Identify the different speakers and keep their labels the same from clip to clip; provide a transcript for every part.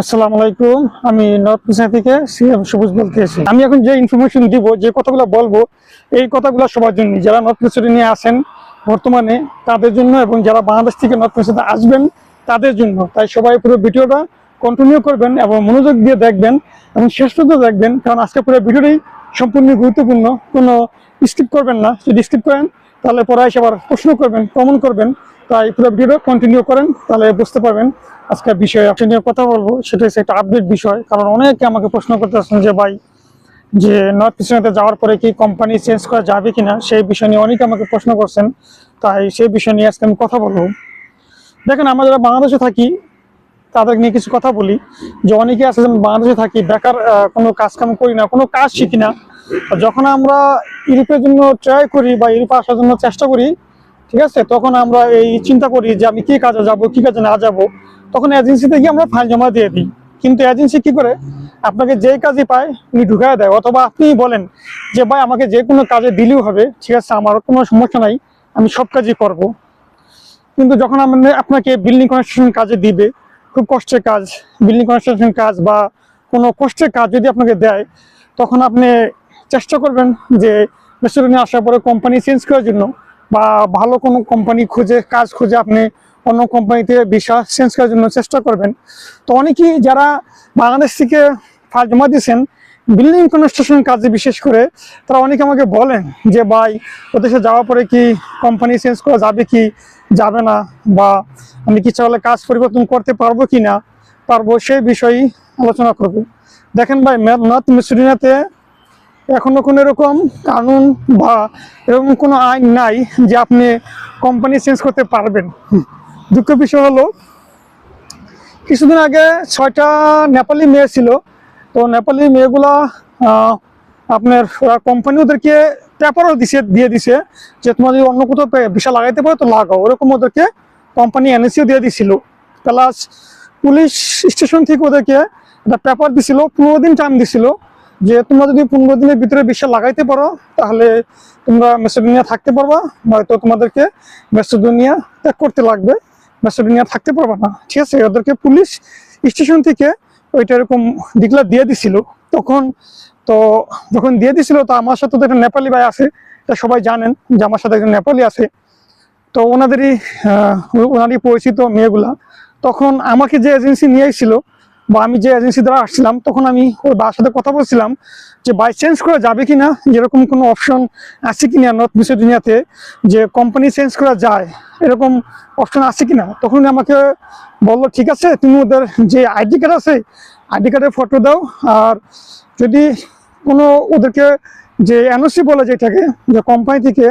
Speaker 1: আসসালামু আলাইকুম। আমি নর্থ মিশন থেকে সিএম সবুজ বলতেছি। আমি এখন যে ইনফরমেশন দিব, যে কথাগুলো বলব, এই কথাগুলো সবার জন্য। যারা নর্থ মিশনে নিয়ে আসেন বর্তমানে, তাদের জন্য এবং যারা বাংলাদেশ থেকে নর্থ মিশনে আসবেন, তাদের জন্য। তাই সবাই পুরো ভিডিওটা কন্টিনিউ করবেন এবং মনোযোগ দিয়ে দেখবেন এবং শেষ পর্যন্ত দেখবেন, কারণ আজকে পুরো ভিডিওটাই সম্পূর্ণ গুরুত্বপূর্ণ। কোনো স্কিপ করবেন না। যদি স্কিপ করেন, তাহলে পরে এসে আবার প্রশ্ন করবেন কমন করবেন। তাই পুরো ভিডিওটা কন্টিনিউ করেন, তাহলে বুঝতে পারবেন আজকের বিষয়ে আপনি নিয়ে কথা বলব সেটা হচ্ছে একটা আপডেট বিষয়। কারণ অনেকে আমাকে প্রশ্ন করতে করতেছেন যে, ভাই, যে নর্থ ইস্টার্নতে যাওয়ার পরে কি কোম্পানি চেঞ্জ করা যাবে কিনা? সেই বিষয় নিয়ে অনেকে আমাকে প্রশ্ন করছেন। তাই সেই বিষয় নিয়ে আজকে আমি কথা বলব। দেখেন, আমরা যারা বাংলাদেশে থাকি, তাদের নিয়ে কিছু কথা বলি। যে অনেকে আছে যেমন বাংলাদেশে থাকি, বেকার কোনো কাজ কাম করি না, কোনো কাজ শিখি না। যখন আমরা ইউরোপের জন্য ট্রাই করি বা ইউরোপে আসার জন্য চেষ্টা করি ঠিক আছে? তখন আমরা এই চিন্তা করি যে আমি কি কাজে যাব, কি কাজে না যাব। তখন এজেন্সিতে গিয়ে আমরা ফাইল জমা দিয়ে দিই। কিন্তু এজেন্সি কি করে? আপনাকে যে কাজই পায়, উনি ঢুকায় দেয়। অথবা আপনি বলেন যে, ভাই, আমাকে যে কোনো কাজে দিলেও হবে। ঠিক আছে আমার কোনো সমস্যা নাই। আমি সব কাজই করব। কিন্তু যখন আমরা আপনাকে বিল্ডিং কনস্ট্রাকশন কাজে দিবে, খুব কষ্টের কাজ। বিল্ডিং কনস্ট্রাকশন কাজ বা কোনো কষ্টের কাজ যদি আপনাকে দেয়, তখন আপনি চেষ্টা করবেন যে রেস্টুরেন্টে আসার পরে কোম্পানি চেঞ্জ করার জন্য বা ভালো কোনো কোম্পানি খুঁজে, কাজ খুঁজে আপনি অন্য কোম্পানিতে ভিসা চেঞ্জ করার জন্য চেষ্টা করবেন। তো অনেকেই যারা বাংলাদেশ থেকে ফাইল জমা দিয়েছেন বিল্ডিং কনস্ট্রাকশন কাজে বিশেষ করে, তারা অনেকে আমাকে বলেন যে, ভাই, ওদেশে যাওয়ার পরে কি কোম্পানি চেঞ্জ করা যাবে কি? যাবে না বা আমি কি চাইলে কাজ পরিবর্তন করতে পারব কি না পারব সেই বিষয়ে আলোচনা করব। দেখেন ভাই নর্থ মিসরিনাতে এখনও কোনো এরকম কানুন বা এরকম কোনো আইন নাই যে আপনি কোম্পানি চেঞ্জ করতে পারবেন। দুঃখ বিষয় হলো, কিছুদিন আগে ছয়টা নেপালি মেয়ে ছিল। তো নেপালি মেয়েগুলা আপনার ওরা কোম্পানি ওদেরকে পেপারও দিছে, দিয়ে দিছে যে তোমার যদি অন্য কোথাও ভিসা লাগাইতে পারো তো লাগাও। ওরকম ওদেরকে কোম্পানি এনএসিও দিয়ে দিছিল। প্লাস পুলিশ স্টেশন থেকে ওদেরকে একটা পেপার দিছিল, পনেরো দিন টাইম দিছিল। যে তোমরা যদি পনেরো দিনের ভিতরে ভিসা লাগাইতে পারো, তাহলে তোমরা মেসোডোনিয়া থাকতে পারবা, নয়তো তোমাদেরকে মেসোডোনিয়া ত্যাগ করতে লাগবে। মেসোডোনিয়া থাকতে পারবা না, ঠিক আছে? ওদেরকে পুলিশ স্টেশন থেকে ওইটা এরকম ডিক্লার দিয়ে দিছিল। তখন তো যখন দিয়ে দিছিল, তো আমার সাথে তো একটা নেপালি ভাই আছে, এটা সবাই জানেন যে আমার সাথে একজন নেপালি আছে। তো ওনাদেরই ওনারই পরিচিত মেয়েগুলা। তখন আমাকে যে এজেন্সি নিয়ে এসেছিল বা আমি যে এজেন্সি দ্বারা আসছিলাম, তখন আমি ওই বার সাথে কথা বলছিলাম যে বাই চেঞ্জ করা যাবে কি না যেরকম কোনো অপশন আছে কিনা নর্থ মিসর দুনিয়াতে? যে কোম্পানি চেঞ্জ করা যায়, এরকম অপশন আছে কি না তখন আমাকে বলল, ঠিক আছে, তুমি ওদের যে আইডি কার্ড আছে আইডি কার্ডের ফটো দাও, আর যদি কোনো ওদেরকে যে এনওসি বলে যেটাকে, যে কোম্পানি থেকে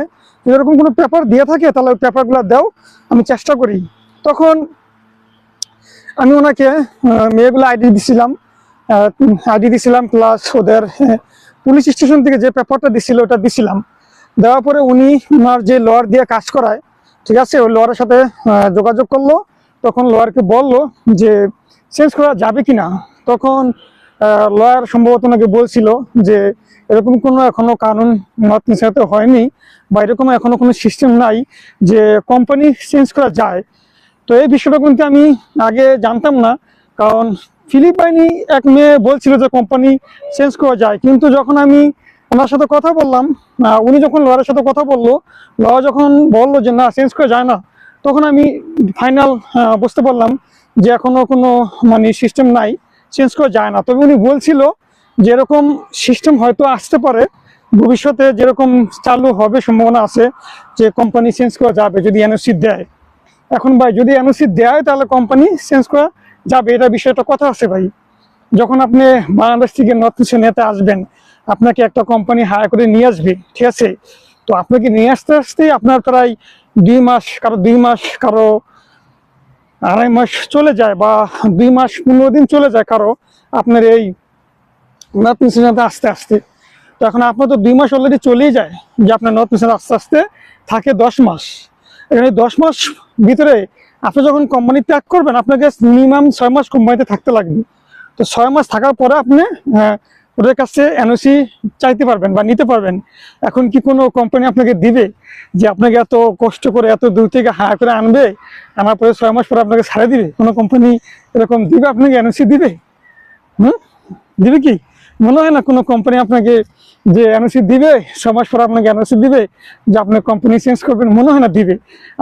Speaker 1: এরকম কোনো পেপার দিয়ে থাকে, তাহলে ওই পেপারগুলো দাও, আমি চেষ্টা করি। তখন আমি ওনাকে মেয়েগুলো আইডি দিছিলাম। আইডি দিছিলাম প্লাস ওদের পুলিশ স্টেশন থেকে যে পেপারটা দিছিল ওটা দিছিলাম। দেওয়ার পরে উনি ওনার যে লয়ার দিয়ে কাজ করায়, ঠিক আছে, ওই লয়ারের সাথে যোগাযোগ করল। তখন লয়ারকে বলল যে চেঞ্জ করা যাবে কি না তখন লয়ার সম্ভবত ওনাকে বলছিল যে, এরকম কোনো এখনও কানুন নর্থ মিশাতে হয়নি বা এরকম এখনও কোনো সিস্টেম নাই যে কোম্পানি চেঞ্জ করা যায় তো এই বিষয়টা কিন্তু আমি আগে জানতাম না, কারণ ফিলিপাইনি এক মেয়ে বলছিল যে কোম্পানি চেঞ্জ করা যায়। কিন্তু যখন আমি ওনার সাথে কথা বললাম উনি যখন লয়ারের সাথে কথা বলল, লয়ার যখন বলল যে না চেঞ্জ করা যায় না, তখন আমি ফাইনাল বুঝতে পারলাম যে এখনও কোনো মানে সিস্টেম নাই চেঞ্জ করা যায় না। তবে উনি বলছিল যে এরকম সিস্টেম হয়তো আসতে পারে, ভবিষ্যতে যেরকম চালু হবে, সম্ভাবনা আছে যে কোম্পানি চেঞ্জ করা যাবে, যদি এনওসি দেয়। এখন ভাই, যদি এনওসি দেয় তাহলে কোম্পানি চেঞ্জ করা যাবে। এটা বিষয়টা কথা আছে ভাই। যখন আপনি বাংলাদেশ থেকে নর্থ ইস্ট নিতে আসবেন, আপনাকে একটা কোম্পানি হায়ার করে নিয়ে আসবে, ঠিক আছে? তো আপনাকে নিয়ে আসতে আসতেই আপনার প্রায় দুই মাস, কারও দুই মাস, কারও আড়াই মাস চলে যায় বা দুই মাস পনেরো দিন চলে যায় কারও আপনার এই নর্থ ইস্ট আসতে আসতে। তো এখন আপনার তো দুই মাস অলরেডি চলেই যায় যে আপনার নর্থ ইস্ট আস্তে আস্তে থাকে দশ মাস। এখানে দশ মাস ভিতরে আপনি যখন কোম্পানি ত্যাগ করবেন আপনাকে মিনিমাম ছয় মাস কোম্পানিতে থাকতে লাগবে। তো ছয় মাস থাকার পরে আপনি আহ, ওদের কাছে এনওসি চাইতে পারবেন বা নিতে পারবেন। এখন কি কোনো কোম্পানি আপনাকে দিবে যে আপনাকে এত কষ্ট করে এত দূর থেকে হায়া করে আনবে আনার পরে ছয় মাস পরে আপনাকে ছাড়ে দিবে? কোনো কোম্পানি এরকম দিবে? আপনাকে এনওসি দিবে? হুম? দিবে কি? মনে হয় না কোনো কোম্পানি আপনাকে যে এনওসি দিবে, সমাজ পর আপনাকে এনওসি দিবে, যে আপনি কোম্পানি চেঞ্জ করবেন, মনে হয় না দিবে।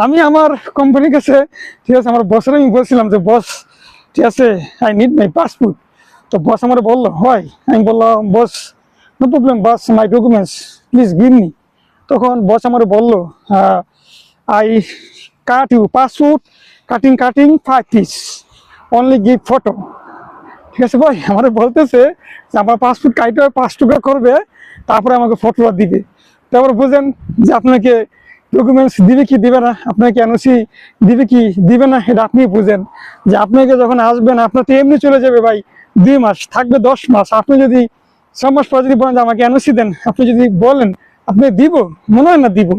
Speaker 1: আমি আমার কোম্পানির কাছে, ঠিক আছে, আমার বসের আমি বলছিলাম যে বস ঠিক আছে আই নিড মাই পাসপোর্ট তো বস আমার বলল, হয়। আমি বললাম boss no problem boss my documents please give me তখন বস আমার বলল I cut you passport cutting cutting five piece only give photo ঠিক আছে ভাই? আমার বলতেছে যে আমার পাসপোর্ট কাইটে পাঁচ টাকা করবে, তারপরে আমাকে ফটোটা দিবে। তারপর বুঝেন যে আপনাকে ডকুমেন্টস দিবে কি দিবে না, আপনাকে এনওসি দিবে কি দিবে না, এটা আপনি বুঝেন। যে আপনাকে যখন আসবেন আপনার তো এমনি চলে যাবে ভাই, দুই মাস, থাকবে দশ মাস। আপনি যদি ছ মাস পর যদি বলেন যে আমাকে এনওসি দেন, আপনি যদি বলেন, আপনি দিব, মনে হয় না দিব।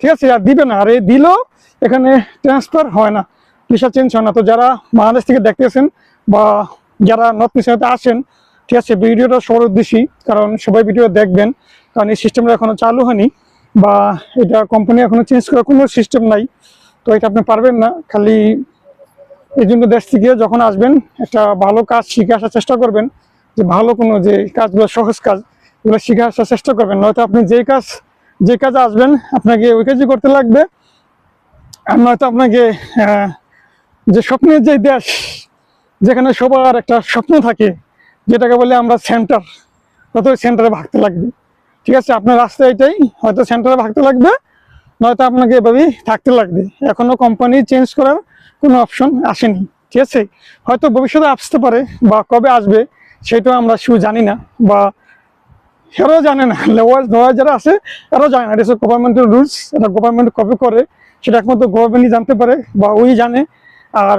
Speaker 1: ঠিক আছে, আর দিবে না। আর এই দিলেও এখানে ট্রান্সফার হয় না। ভিসা চেঞ্জ হয় না। তো যারা বাংলাদেশ থেকে দেখতেছেন বা যারা নর্থ মিশনাতে আসেন, ঠিক আছে, ভিডিওটা সবার উদ্দেশ্যী কারণ সবাই ভিডিও দেখবেন, কারণ এই সিস্টেমটা এখনও চালু হয়নি বা এটা কোম্পানি এখনও চেঞ্জ করার কোনো সিস্টেম নাই, তো এটা আপনি পারবেন না, খালি এই জন্য দেশ থেকে যখন আসবেন, একটা ভালো কাজ শিখে আসার চেষ্টা করবেন, যে ভালো কোনো যে কাজগুলো, সহজ কাজ, এগুলো শিখে আসার চেষ্টা করবেন, নয়তো আপনি যে কাজ, যে কাজে আসবেন, আপনাকে ওই কাজই করতে লাগবে, আর নয়তো আপনাকে যে স্বপ্নের যে দেশ যেখানে সবার একটা স্বপ্ন থাকে, যেটাকে বলে আমরা সেন্টার তত সেন্টারে ভাগতে লাগবে। ঠিক আছে? আপনার রাস্তা এটাই, হয়তো সেন্টারে ভাগতে লাগবে, নয়তো আপনাকে এভাবেই থাকতে লাগবে। এখনও কোম্পানি চেঞ্জ করার কোনো অপশন আসেনি। ঠিক আছে? হয়তো ভবিষ্যতে আসতে পারে বা কবে আসবে, সেটাও আমরা শুধু জানি না বা এরাও জানে না। লোয়ার লোয়ার যারা আছে, তারাও জানে না। এটা গভর্নমেন্টের রুলস এটা গভর্নমেন্ট কবে করে, সেটা একমাত্র গভর্নমেন্টই জানতে পারে বা ওই জানে। আর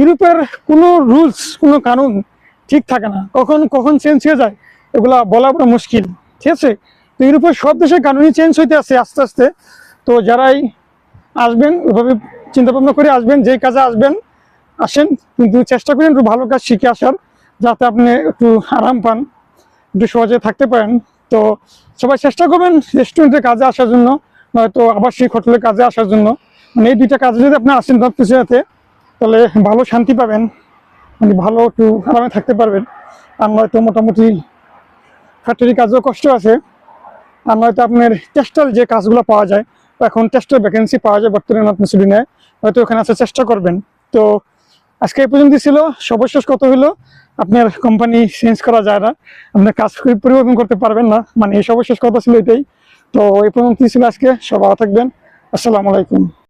Speaker 1: ইউরোপের কোনো রুলস, কোনো কানুন ঠিক থাকে না। কখন কখন চেঞ্জ হয়ে যায়, এগুলা বলা বড় মুশকিল। ঠিক আছে? তো ইউরোপের সব দেশের কানুনই চেঞ্জ হইতে আছে আস্তে আস্তে। তো যারাই আসবেন ওইভাবে চিন্তা ভাবনা করে আসবেন, যেই কাজে আসবেন, আসেন, কিন্তু চেষ্টা করেন একটু ভালো কাজ শিখে আসার, যাতে আপনি একটু আরাম পান, একটু সহজে থাকতে পারেন। তো সবাই চেষ্টা করবেন রেস্টুরেন্টের কাজে আসার জন্য, নয়তো আবাসিক হোটেলের কাজে আসার জন্য। মানে এই দুইটা কাজে যদি আপনি আসেন তার পিছনেতে তাহলে ভালো শান্তি পাবেন মানে ভালো একটু আরামে থাকতে পারবেন। আর নয়তো মোটামুটি ফ্যাক্টরি কাজেও কষ্ট আছে। আর নয়তো আপনার টেস্টাল যে কাজগুলো পাওয়া যায়, এখন টেস্টাল ভ্যাকেন্সি পাওয়া যায় বর্তমানে নর্থ মিসুলিনে হয়তো ওখানে আসার চেষ্টা করবেন। তো আজকে এই পর্যন্ত ছিল। সর্বশেষ কত হলো, আপনার কোম্পানি চেঞ্জ করা যায় না। আপনার কাজ পরিবর্তন করতে পারবেন না। মানে এই সর্বশেষ কথা ছিল এটাই। তো এই পর্যন্ত ছিল আজকে। সব ভালো থাকবেন। আসসালামু আলাইকুম।